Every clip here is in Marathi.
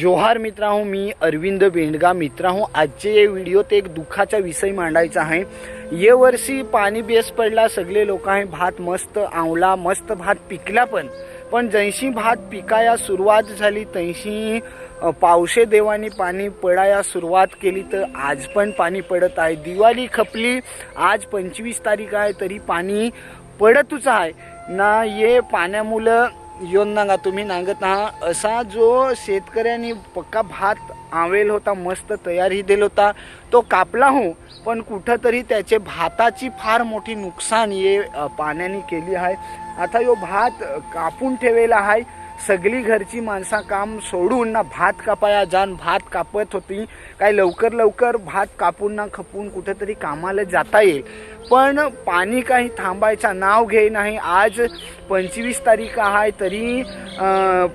जोहार मित्रांनो मी अरविंद बेंडगा मित्रांनो आजचे या व्हिडिओत एक दुःखाचा विषय मांडायचा आहे. ये वर्षी पाणी बेस पडला सगळे लोक आहे भात मस्त आवला मस्त भात पिकला पण. पण जैशी भात पिकाया सुरुवात झाली तैशी पावसे देवानी पाणी पडाया सुरुवात केली तर आज पण पाणी पडत आहे. दिवाळी खपली आज पंचवीस तारीख आहे तरी पाणी पडतच आहे. ना ये पाण्यामुळं येऊन नागा तुम्ही नांगत आहात असा जो शेतकऱ्यांनी पक्का भात आवेल होता मस्त तयारी दिला होता तो कापला हो. पण कुठंतरी त्याचे भाताची फार मोठी नुकसान ये पाण्याने केली आहे. आता यो भात कापून ठेवलेला आहे. सगळी घरची माणसा काम सोडून ना भात कापाया जाण भात कापत होती. काय लवकर लवकर भात कापून ना खपून कुठेतरी कामाला जाता येईल. पण पाणी काही थांबायचा नाव घे नाही. आज पंचवीस तारीख आहे तरी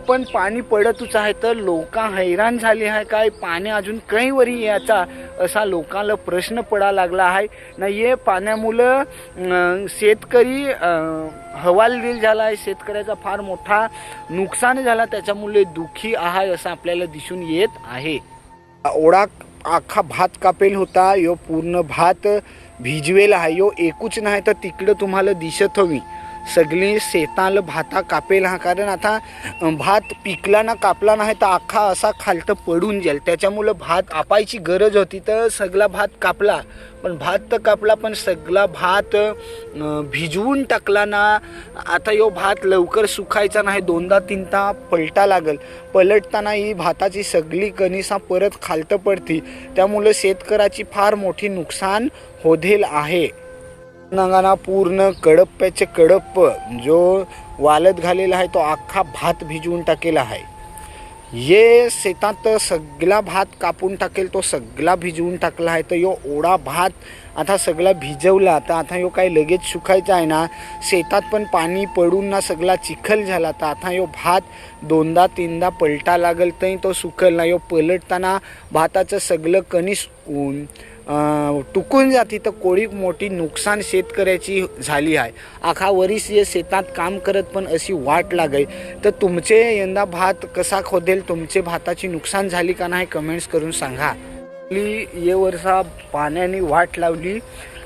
पण पाणी पडतच आहे. तर लोक हैराण झाले आहे. काय पाणी अजून काही वरी याचा असा लोकांना प्रश्न पडा लागला आहे. ना हे पाण्यामुळं शेतकरी हवालदिल झाला आहे. शेतकऱ्याचा फार मोठा नुकसान झाला त्याच्यामुळे दुःखी आहे असं आपल्याला दिसून येत आहे. ओढा आखा भात कापेल होता यो पूर्ण भात भिजवेल आहे यो एकूच नाही तर तिकडं तुम्हाला दिसत हवी. सगळी शेताला भाता कापेल हा कारण आता भात पिकला ना कापला नाही तर अख्खा असा खालतं पडून जाईल. त्याच्यामुळं भात कापायची गरज होती तर सगळा भात कापला. पण भात तर कापला पण सगळा भात भिजवून टाकला ना आता यो भात लवकर सुकायचा नाही दोनदा तीनदा पलटा लागल. पलटताना ही भाताची सगळी कणिसा परत खालतं पडती. त्यामुळं शेतकऱ्याची फार मोठी नुकसान होधेल आहे. नंगाना पूर्ण कडप्प्याचे कडप्प जो वालत घालेला आहे तो अख्खा भात भिजवून टाकेला आहे. ये शेतात सगळा भात कापून टाकेल तो सगळा भिजवून टाकला आहे. तर यो ओढा भात आता सगळा भिजवला तर आता यो काय लगेच सुकायचा आहे ना. शेतात पण पाणी पडून ना सगळा चिखल झाला तर आता यो भात दोनदा तीनदा पलटा लागल तरी तो सुकल ना यो पलटताना भाताचं सगळं कणीस ऊन टुकून जाती तर कोळी मोठी नुकसान शेतकऱ्याची झाली आहे. आखा वरीस ये शेतात काम करत पण अशी वाट लागेल. तर तुमचे यंदा भात कसा खोदेल तुमचे भाताची नुकसान झाली का नाही कमेंट्स करून सांगा. ये वर्षा पाण्याने वाट लावली.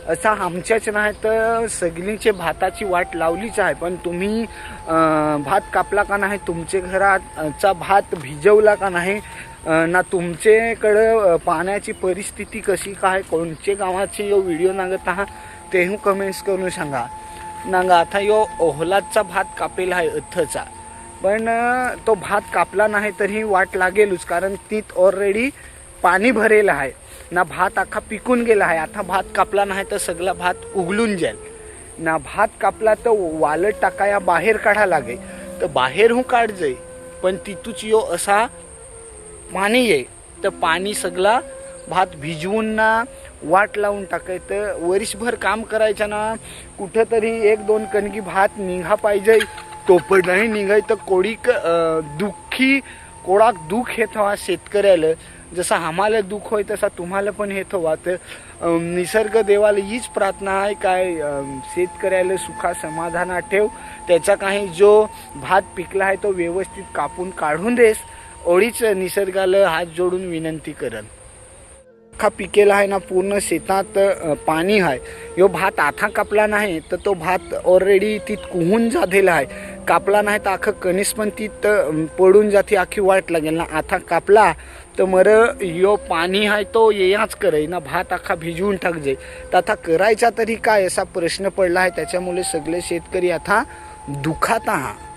असा आमच्याच नाही तर सगळीचे भाताची वाट लावलीच आहे. पण तुम्ही भात कापला का नाही तुमचे घराचा भात भिजवला का नाही ना तुमच्याकडं पाण्याची परिस्थिती कशी काय कोणचे गावाचे यो व्हिडिओ नागत आहात तेहू कमेंट्स करून सांगा. नांगा आता यो ओहलादचा भात कापेल आहे अथचा. पण तो भात कापला नाही तरी वाट लागेलच कारण तीत ऑलरेडी पाणी भरेल आहे. ना भात अख्खा पिकून गेला आहे आता भात कापला नाही तर सगळा भात उगलून जाईल. ना भात कापला तर वालट टाकाया बाहेर काढा लागे तर बाहेर हूँ काढ जाई पण तिथूच यो असा पाणी ये तर पाणी सगळा भात भिजवून ना वाट लावून टाकायचं. वर्षभर काम करायचं ना कुठंतरी एक दोन कणगी भात निघा पाहिजे. तो पण नाही निघाय तर कोडीक दुःखी कोडाक दुःख येत व्हा शेतकऱ्याला. जसा आम्हाला दुःख होय तसा तुम्हाला पण येत हवा तर निसर्ग देवाला हीच प्रार्थना आहे काय शेतकऱ्याला सुखा समाधानात ठेव. त्याचा काही जो भात पिकला आहे तो व्यवस्थित कापून काढून देस. ओळीच निसर्गाला हात जोडून विनंती करन. अख्खा पिकेला आहे ना पूर्ण शेतात पाणी आहे यो भात आथा कापला नाही तर तो भात ऑलरेडी तीत कुहून जाधेला आहे कापला नाही तर आखं कणीस पण तीत पडून जाते आखी वाट लागेल ना. आथा कापला तर मर यो पाणी आहे तो येयाच करे ना. भात आखा भिजवून टाक जाई तर आता करायचा तरी काय असा प्रश्न पडला आहे त्याच्यामुळे सगळे शेतकरी आता दुखात आहात.